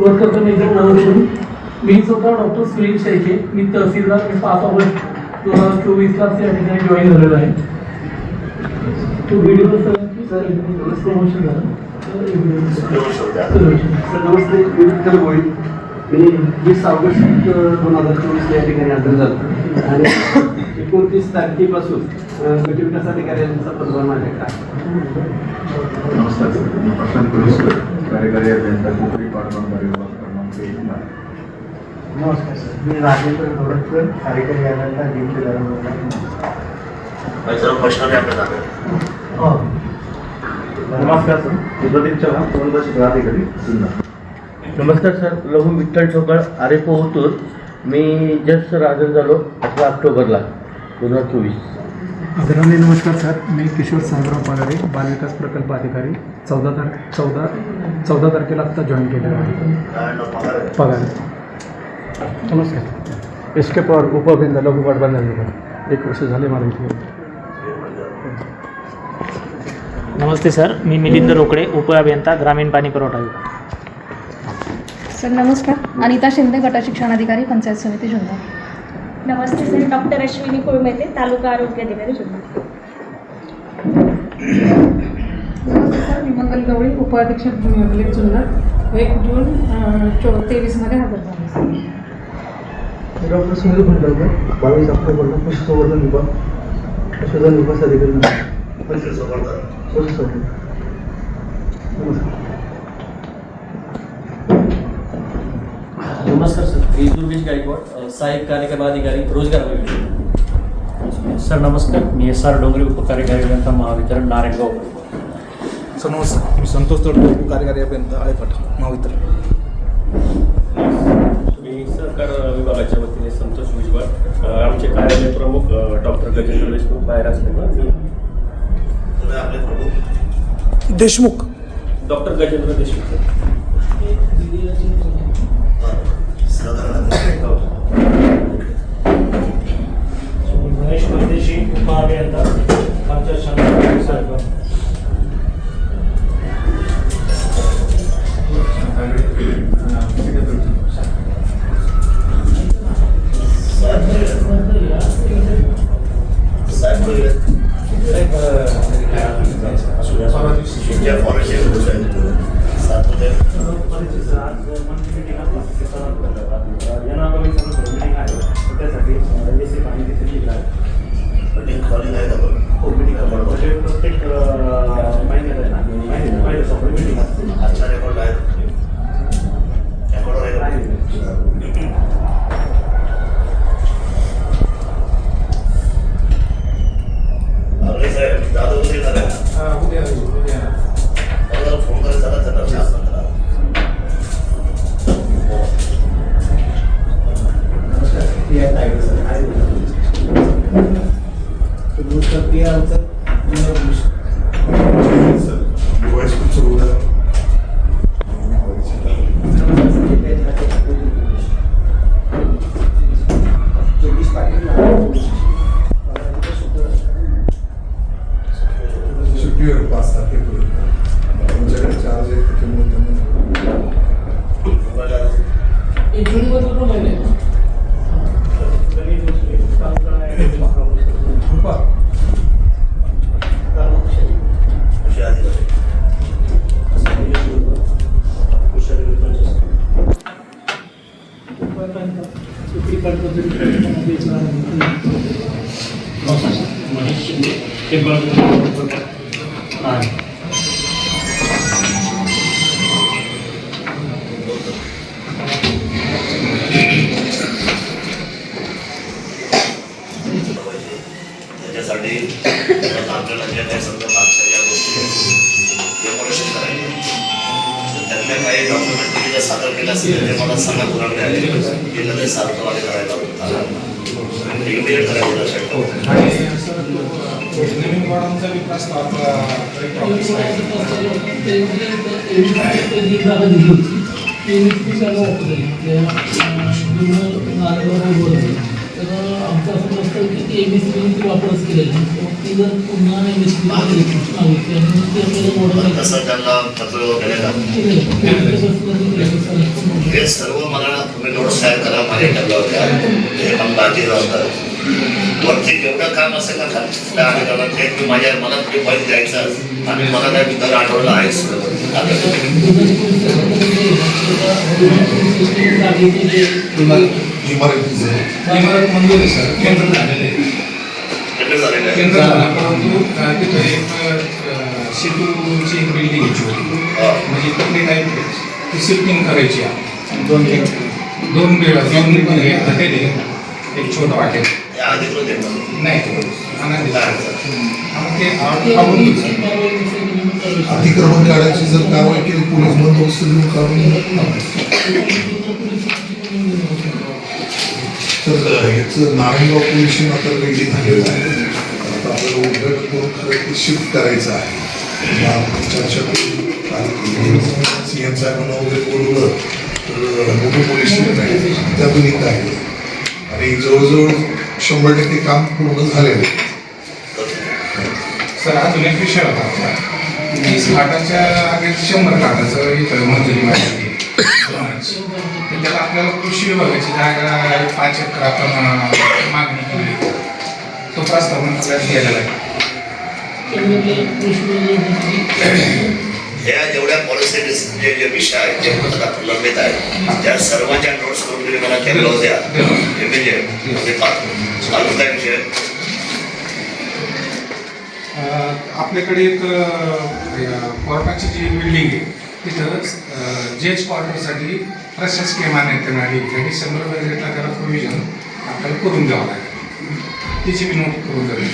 सुरुवात करतो मी एकदम मी स्वतः डॉक्टर सुनील शेळके. मी तहसीलदार मी पाच ऑगस्ट दोन हजार चोवीसला या ठिकाणी जॉईन झालेलो आहे. तो व्हिडिओ प्रमोशन झालं. सर नमस्ते. मी विठ्ठल गोळी मी वीस ऑगस्ट दोन हजार चोवीस या ठिकाणी हजर झालो. आणि एकोणतीस तारखेपासून गट विकास अधिकाऱ्यांचा पदभार माझ्याकडे आहे. नमस्कार सर कार्यकारी अभियंता कोकणी विभाग क्रमांक. नमस्कार सर मी राजेंद्र गोरखकर कार्यकारी अभियंता डीपी नमस्कार सर मी प्रदीप चव्हाण प्रबंध शिक्षणाधिकारी सिन्नर नमस्कार सर लघु विठ्ठल ठोकळ आरे पोहतूर मी जस्ट राजन झालो अठरा ऑक्टोबरला दोन हजार चोवीस. आदरणीय नमस्कार सर मी किशोर संग्राम पगारे बालविकास प्रकल्प अधिकारी. चौदा तार चौदा चौदा तारखेला आत्ता जॉईन केलेलं आहे. पगार. नमस्कार. एस के पवार उपअभियंता लघु पाटबंधारे एक वर्ष झाले मला इथे. नमस्ते सर मी मिलिंद रोकडे उपअभियंता ग्रामीण पाणी पुरवठा विभाग. सर नमस्कार. अनिता शिंदे गट शिक्षणाधिकारी पंचायत समिती जुन्नर. नमस्ते सर डॉक्टर अश्विनी कुळमेते तालुका आरोग्य अधिकारी नमस्ते सर मी मंगल गवळी उपाधीक्षक कॉलेज जुन्नर. एक जून चो तेवीसमध्ये हजर झाले डॉक्टर सुनील भंडारकर बावीस ऑक्टोबरला पशुसंवर्धन विभाग पशुधन विकास अधिकारी. पशुसंवर्धन. नमस्कार नमस्कार सर मी दुर्गेश गायकवाड सहाय्यक कार्यक्रम अधिकारी रोजगार विभाग. सर नमस्कार. मी एस आर डोंगरे उपकार्यकारी अभियंता महावितरण नारायणगाव. सर नमस्कार. मी संतोष तोडगे कार्यकारी अभियंता आळेपाट महावितरण. मी सहकार विभागाच्या वतीने संतोष भुजबळ आमचे कार्यालय प्रमुख डॉक्टर गजेंद्र देशमुख बाहेर असल्यामुळे देशमुख. डॉक्टर गजेंद्र देशमुख. 方便的。टेंबळ त्याच्यासाठी आपल्याला ज्या काही समजा मागच्या ज्या गोष्टी डेकोरेशन करायचे तर त्यातल्या काही डॉक्युमेंट तुम्ही जर सादर केलं असेल ते मला सांगा कुणाकडे आले ते सारखं वाले करायला इमिडिएट करायला त्यासाठी नवीन वॉर्डांचा विकास तर आमचं असं असतं की एम एस ती वापरच केलेली मग ती जर पुन्हा एम एस आणि मग वगैरे हे सर्व मला तुम्ही नोट्स तयार करा माझ्या टेबला होत्या हे पण बाकी जबाबदार वरती जेवढं काम असेल ना खाली ते माझ्या मला ते फाईल द्यायचं आणि मला काय दर आठवडा इमारत मंजूर आहे सर केंद्र झालेलं आहे. केंद्र झालं परंतु तिथं एक सेतूची एक बिल्डिंग घ्यायची होती. म्हणजे नाही ती शिफ्टिंग करायची आहे. दोन दोन दोन हॉटेल आहे. एक छोटं येतात नाही. अतिक्रमण काढायची जर कारवाई केली पोलीस बंदोबस्त देऊन काढून तर ह्याचं नारायणगाव पोलीस आता रेडी झालेलं आहे. आता आपल्याला उद्धट करून खरं शिफ्ट करायचं आहे. चर्चा करून सी एम साहेबांना वगैरे बोलवलं तर मोठं पोलीस स्टेशन आहे त्यातून इथं आहे आणि जवळजवळ शंभर टक्के काम पूर्ण झालेलं आहे सर अजून एक विषय होता आपला तीस लाखाच्या आगे शंभर लाखाचं इथं मंजुरी तर त्याला आपल्याला कृषी विभागाची जागा पाच एकर आपण मागणी केली. तो प्रस्ताव आपल्याला गेलेला आहे. ह्या जेवढ्या पॉलिसी जे जे विषय आहेत जे आता प्रलंबित आहेत त्या सर्वांच्या नोट्स करून तुम्ही मला केलं होत्या मी अजून काय विषय आपल्याकडे एक अं, कोर्टाची जी बिल्डिंग आहे तिथं जज क्वार्टरसाठी प्रशासकीय मान्यता मिळाली त्या डिसेंबर बजेटला त्याला प्रोव्हिजन आपल्याला करून द्यावं लागेल. तिची बी नोट करून द्यावी